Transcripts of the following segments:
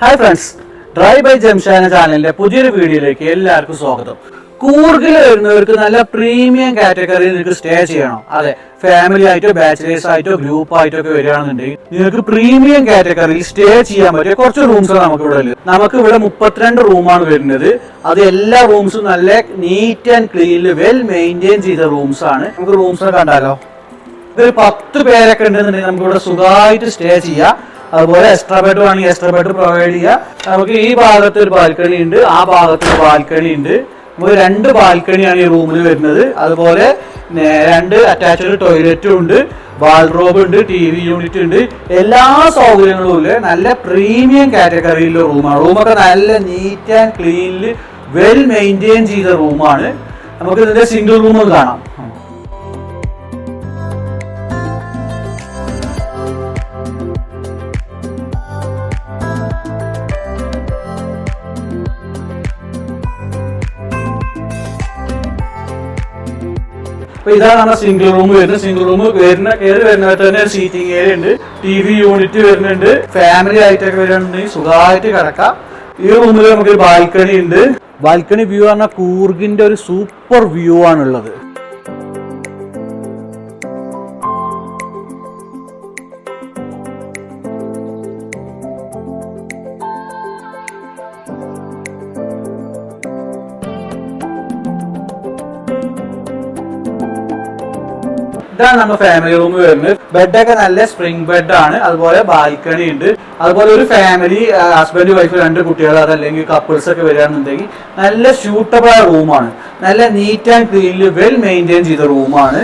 Hi friends dry by Jamshana ചാനലിന്റെ പുതിയൊരു വീഡിയോയിലേക്ക് എല്ലാവർക്കും സ്വാഗതം. കൂർഗിൽ വരുന്നവർക്ക് നല്ല പ്രീമിയം കാറ്റഗറിയിൽ നിങ്ങൾക്ക് സ്റ്റേ ചെയ്യണം. അതെ ഫാമിലി ആയിട്ടോ ബാച്ചിലേഴ്സ് ആയിട്ടോ ഗ്രൂപ്പ് ആയിട്ടോ ഒക്കെ വരികയാണെന്നുണ്ടെങ്കിൽ നിങ്ങൾക്ക് പ്രീമിയം കാറ്റഗറിയിൽ സ്റ്റേ ചെയ്യാൻ പറ്റിയ കുറച്ച് റൂംസ് നമുക്ക് ഇവിടെ ഉള്ളത്. നമുക്ക് ഇവിടെ മുപ്പത്തിരണ്ട് റൂമാണ് വരുന്നത്. അത് എല്ലാ റൂംസും നല്ല നീറ്റ് ആൻഡ് ക്ലീനിൽ വെൽ മെയിന്റെയിൻ ചെയ്ത റൂംസ് ആണ്. നമുക്ക് റൂംസ് കണ്ടാലോ? ഇതൊരു പത്ത് പേരൊക്കെ ഉണ്ടെന്നുണ്ടെങ്കിൽ നമുക്ക് ഇവിടെ സുഖമായിട്ട് സ്റ്റേ ചെയ്യാം. അതുപോലെ എക്സ്ട്രാ ബെഡ് വേണമെങ്കിൽ എക്സ്ട്രാ ബെഡ് പ്രൊവൈഡ് ചെയ്യാം. നമുക്ക് ഈ ഭാഗത്ത് ഒരു ബാൽക്കണി ഉണ്ട് ആ ഭാഗത്ത് ഒരു ബാൽക്കണി ഉണ്ട്. നമുക്ക് രണ്ട് ബാൽക്കണിയാണ് ഈ റൂമിൽ വരുന്നത്. അതുപോലെ രണ്ട് അറ്റാച്ച്ഡ് ടോയ്ലറ്റും ഉണ്ട് വാൾഡ്രോബ് ഉണ്ട് ടി വി യൂണിറ്റ് ഉണ്ട്. എല്ലാ സൗകര്യങ്ങളും ഇല്ല നല്ല പ്രീമിയം കാറ്റഗറിയിലെ റൂമാണ് റൂമൊക്കെ നല്ല നീറ്റ് ആൻഡ് ക്ലീനിൽ വെൽ മെയിന്റെയിൻ ചെയ്ത റൂമാണ് നമുക്ക് ഇതിന്റെ സിംഗിൾ റൂം കാണാം. അപ്പൊ ഇതാണ് നമ്മുടെ സിംഗിൾ റൂം വരുന്നത്. സിംഗിൾ റൂം വരുന്ന കയറി വരുന്നവർ തന്നെ സീറ്റിംഗ് ഏരിയ ഉണ്ട്. ടി വി യൂണിറ്റ് വരുന്നുണ്ട്. ഫാമിലി ആയിട്ടൊക്കെ വരുന്നുണ്ട്. സുഖമായിട്ട് കിടക്കാം. ഈ റൂമിൽ നമുക്ക് ബാൽക്കണി ഉണ്ട്. ബാൽക്കണി വ്യൂ പറഞ്ഞാൽ കൂർഗിന്റെ ഒരു സൂപ്പർ വ്യൂ ആണുള്ളത്. ഇതാണ് നമ്മുടെ ഫാമിലി റൂം വരുന്നത്. ബെഡൊക്കെ നല്ല സ്പ്രിംഗ് ബെഡ് ആണ്. അതുപോലെ ബാൽക്കണി ഉണ്ട്. അതുപോലെ ഒരു ഫാമിലി ഹസ്ബൻഡ് വൈഫ് രണ്ട് കുട്ടികൾ അതല്ലെങ്കിൽ കപ്പിൾസ് ഒക്കെ വരികയാണെന്നുണ്ടെങ്കിൽ നല്ല സ്യൂട്ടബിൾ റൂമാണ് നല്ല നീറ്റ് ആൻഡ് ക്ലീനിൽ വെൽ മെയിന്റെയിൻ ചെയ്ത റൂമാണ്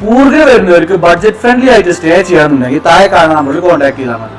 കൂടുതൽ വരുന്നവർക്ക് ബഡ്ജറ്റ് ഫ്രണ്ട്ലി ആയിട്ട് സ്റ്റേ ചെയ്യാന്നുണ്ടെങ്കിൽ താഴെ കാണാൻ നമ്മൾ കോൺടാക്ട് ചെയ്താൽ മതി.